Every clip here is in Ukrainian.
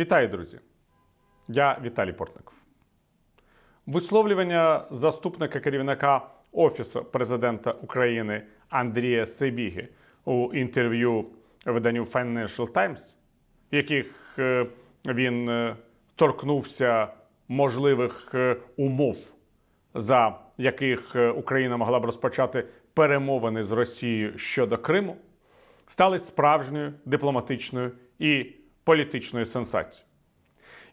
Вітаю, друзі! Я Віталій Портников. Висловлювання заступника керівника Офісу президента України Андрія Сибіги у інтерв'ю виданню Financial Times, в яких е, він е, торкнувся можливих е, умов, за яких Україна могла б розпочати перемовини з Росією щодо Криму, стали справжньою дипломатичною і політичною сенсацією.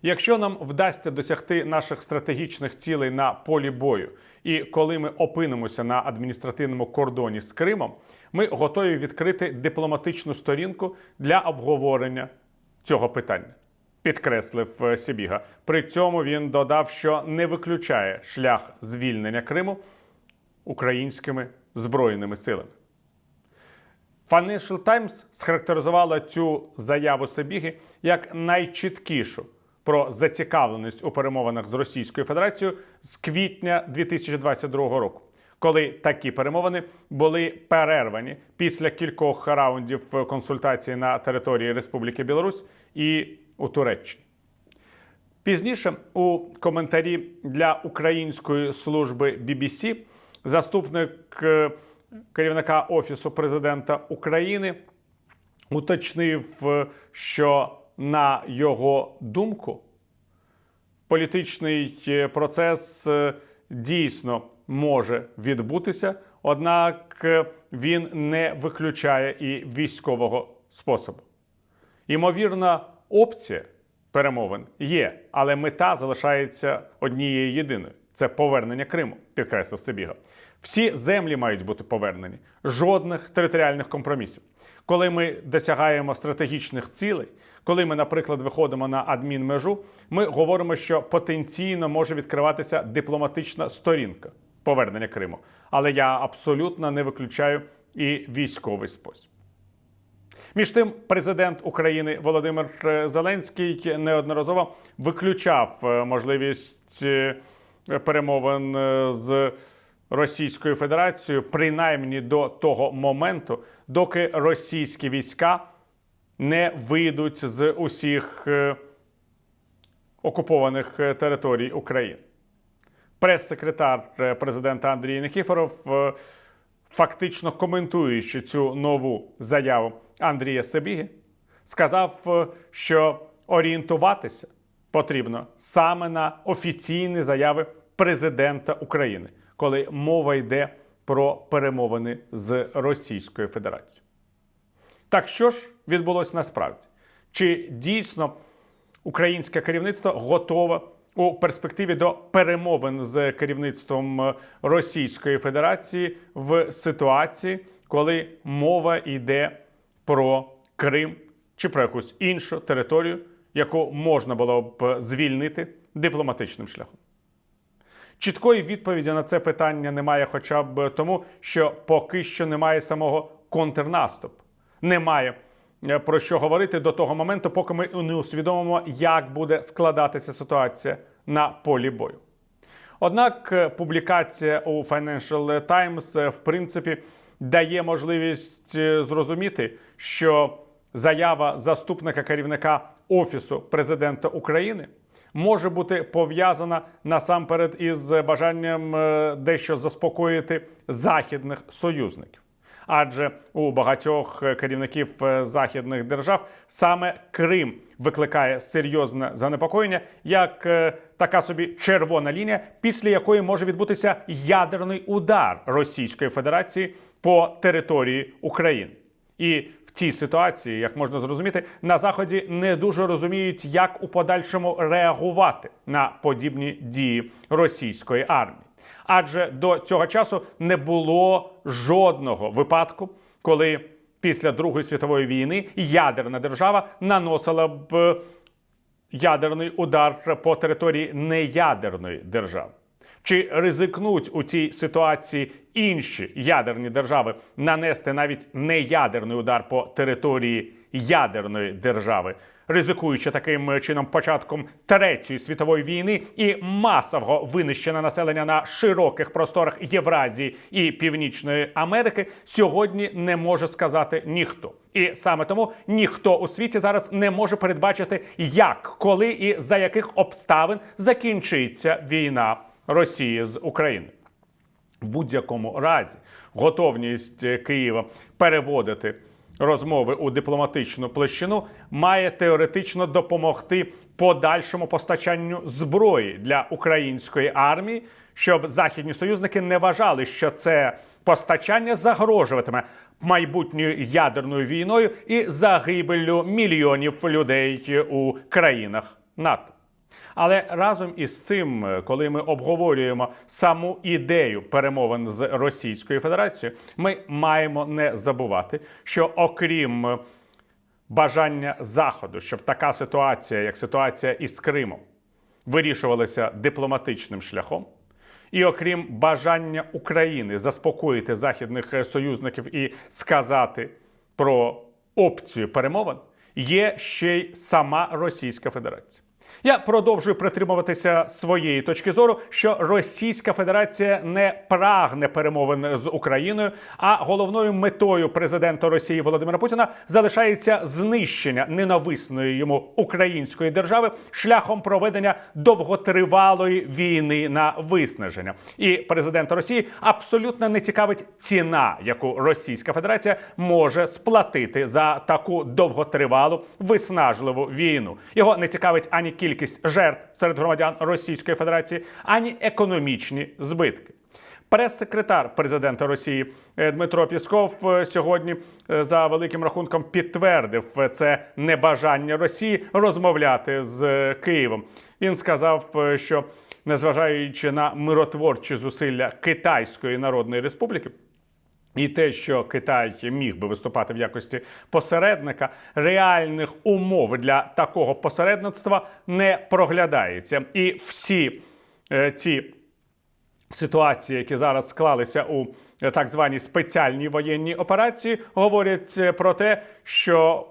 Якщо нам вдасться досягти наших стратегічних цілей на полі бою, і коли ми опинимося на адміністративному кордоні з Кримом, ми готові відкрити дипломатичну сторінку для обговорення цього питання. Підкреслив е, Сібіга. При цьому він додав, що не виключає шлях звільнення Криму українськими збройними силами. Financial Times схарактеризувала цю заяву Сабіги як найчіткішу про зацікавленість у перемовинах з Російською Федерацією з квітня 2022 року, коли такі перемовини були перервані після кількох раундів консультацій на території Республіки Білорусь і у Туреччині. Пізніше у коментарі для української служби BBC заступник е, керівника Офісу президента України уточнив, е, що на його думку політичний е, процес е, дійсно може відбутися, однак він не виключає і військового способу. Ймовірна опція перемовин є, але мета залишається однією єдиною це повернення Криму, підкреслив Сибіга. Всі землі мають бути повернені, жодних територіальних компромісів. Коли ми досягаємо стратегічних цілей, коли ми, наприклад, виходимо на адмінмежу, ми говоримо, що потенційно може відкриватися дипломатична сторінка повернення Криму. Але я абсолютно не виключаю і військовий спосіб. Між тим, президент України Володимир е, Зеленський неодноразово виключав е, можливість е, перемовин з Російською Федерацією, принаймні до того моменту, доки російські війська не вийдуть з усіх е, окупованих е, територій України. Прес-секретар е, президента Андрій Никіфоров, е, фактично коментуючи цю нову заяву Андрія Сабіги, сказав, що орієнтуватися потрібно саме на офіційні заяви президента України, коли мова йде про перемовини з Російською Федерацією. Так що ж відбулося насправді? Чи дійсно українське керівництво готове у перспективі до перемовин з керівництвом е, Російської Федерації в ситуації, коли мова йде про Крим чи про якусь іншу територію, яку можна було б звільнити дипломатичним шляхом? Чіткої відповіді на це питання немає, хоча б тому, що поки що немає самого контрнаступу. Немає е, про що говорити до того моменту, поки ми не усвідомимо, як буде складатися ситуація на полі бою. Однак е, публікація у Financial Times, е, в принципі, дає можливість зрозуміти, що заява заступника керівника Офісу президента України може бути пов'язана насамперед із бажанням е, дещо заспокоїти західних союзників. Адже у багатьох е, керівників е, західних держав саме Крим викликає серйозне занепокоєння як така собі червона лінія, після якої може відбутися ядерний удар Російської Федерації по території України. І цій ситуації, як можна зрозуміти, на заході не дуже розуміють, як у подальшому реагувати на подібні дії російської армії. Адже до цього часу не було жодного випадку, коли після Другої світової війни ядерна держава наносила б ядерний удар по території неядерної держави. Чи ризикнуть у цій ситуації інші ядерні держави нанести навіть неядерний удар по території ядерної держави, ризикуючи таким чином початком третьої світової війни і масового винищення населення на широких просторах Євразії і Північної Америки, сьогодні не може сказати ніхто. І саме тому ніхто у світі зараз не може передбачити, як, коли і за яких обставин закінчиться війна Росії з Україною. В будь-якому разі готовність Києва переводити розмови у дипломатичну площину має теоретично допомогти подальшому постачанню зброї для української армії, щоб західні союзники не вважали, що це постачання загрожуватиме майбутньою ядерною війною і загибеллю мільйонів людей у країнах НАТО. Але разом із цим, е, коли ми обговорюємо саму ідею перемовин з Російською Федерацією, ми маємо не забувати, що окрім е, бажання Заходу, щоб така ситуація, як ситуація із Кримом, вирішувалася дипломатичним шляхом. І окрім бажання України заспокоїти західних е, союзників і сказати про опцію перемовин, є ще й сама Російська Федерація. Я продовжую притримуватися своєї точки зору, що Російська Федерація не прагне перемовин з Україною, а головною метою президента Росії Володимира Путіна залишається знищення ненависної йому української держави шляхом проведення довготривалої війни на виснаження. І президента Росії абсолютно не цікавить ціна, яку Російська Федерація може сплатити за таку довготривалу виснажливу війну. Його не цікавить ані кількість жертв серед громадян Російської Федерації, ані економічні збитки. Прес-секретар президента Росії е, Дмитро Пісков е, сьогодні е, за великим рахунком підтвердив це небажання Росії розмовляти з Києвом. Він сказав, що незважаючи на миротворчі зусилля Китайської Народної Республіки. І те, що Китай міг би виступати в якості посередника, реальних умов для такого посередництва не проглядається. І всі е, ці ситуації, які зараз склалися у е, так званій спеціальній воєнній операції, говорять е, про те, що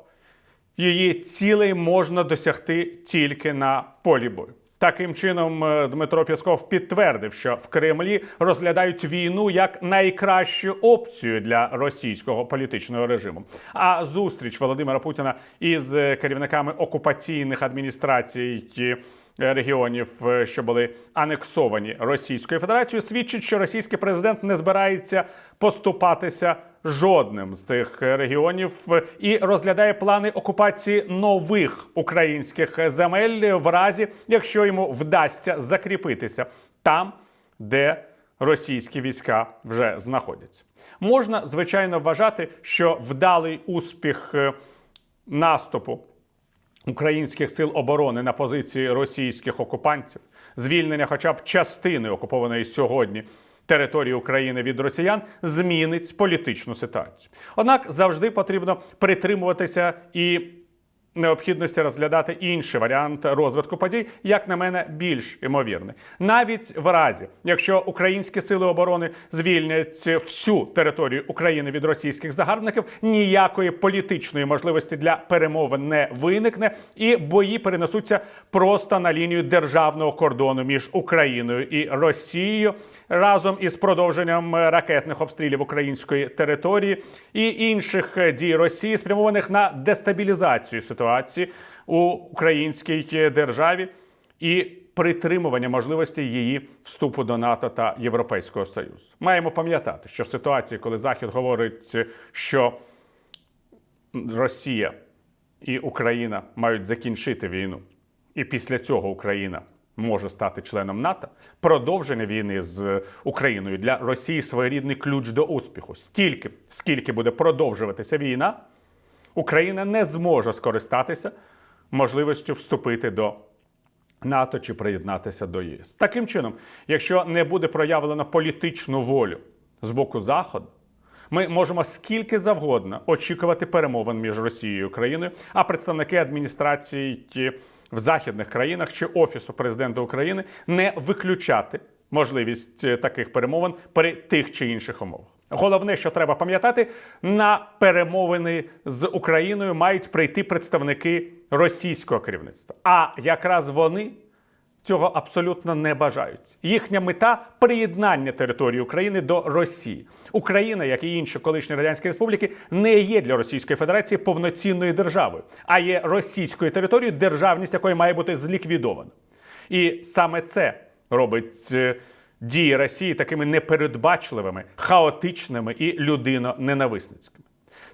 її цілей можна досягти тільки на полі бою. Таким чином, е, Дмитро Пісков підтвердив, що в Кремлі розглядають війну як найкращу опцію для російського політичного режиму. А зустріч Володимира Путіна із е, керівниками окупаційних адміністрацій е, регіонів, що були анексовані Російською Федерацією, свідчить, що російський президент не збирається поступатися жодним з цих регіонів і розглядає плани окупації нових українських земель в разі, якщо йому вдасться закріпитися там, де російські війська вже знаходяться. Можна звичайно вважати, що вдалий успіх е, наступу українських сил оборони на позиції російських окупантів, звільнення хоча б частини окупованої сьогодні території України від росіян, змінить політичну ситуацію. Однак завжди потрібно притримуватися і необхідності розглядати інший варіант розвитку подій, як на мене, більш ймовірний. Навіть в разі, якщо українські сили оборони звільнять всю територію України від російських загарбників, ніякої політичної можливості для перемовин не виникне, і бої перенесуться просто на лінію державного кордону між Україною і Росією разом із продовженням ракетних обстрілів української території і інших дій Росії, спрямованих на дестабілізацію ситуації у українській державі і притримування можливості її вступу до НАТО та Європейського Союзу. Маємо пам'ятати, що в ситуації, коли Захід говорить, що Росія і Україна мають закінчити війну, і після цього Україна може стати членом НАТО. Продовження війни з Україною для Росії своєрідний ключ до успіху. Стільки, скільки буде продовжуватися війна, Україна не зможе скористатися можливістю вступити до НАТО чи приєднатися до ЄС. Таким чином, якщо не буде проявлено політичну волю з боку Заходу, ми можемо скільки завгодно очікувати перемовин між Росією і Україною, а представники адміністрації в західних країнах чи офісу президента України не виключати можливість е, таких перемовин при тих чи інших умовах. Головне, що треба пам'ятати, на перемовини з Україною мають прийти представники російського керівництва. А якраз вони цього абсолютно не бажають. Їхня мета приєднання території України до Росії. Україна, як і інші колишні радянські республіки, не є для Російської Федерації повноцінною державою, а є російською територією, державність якої має бути зліквідована. І саме це робить е, дії Росії такими непередбачливими, хаотичними і людино-ненависницькими.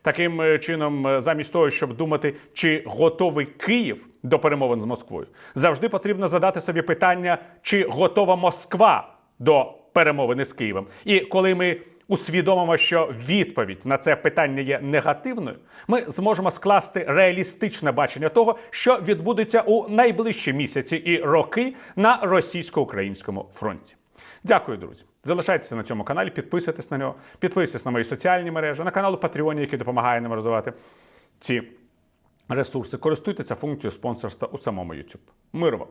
Таким е, чином, е, замість того, щоб думати, чи готовий Київ до перемовин з Москвою, завжди потрібно задати собі питання, чи готова Москва до перемовини з Києвом. І коли ми усвідомимо, що відповідь на це питання є негативною, ми зможемо скласти реалістичне бачення того, що відбудеться у найближчі місяці і роки на російсько-українському фронті. Дякую, друзі. Залишайтеся на цьому каналі, підписуйтесь на нього, підписуйтесь на мої соціальні мережі, на канал Патреоні, який допомагає нам розвивати ці ресурси. Користуйтеся функцією спонсорства у самому YouTube. Миру вам!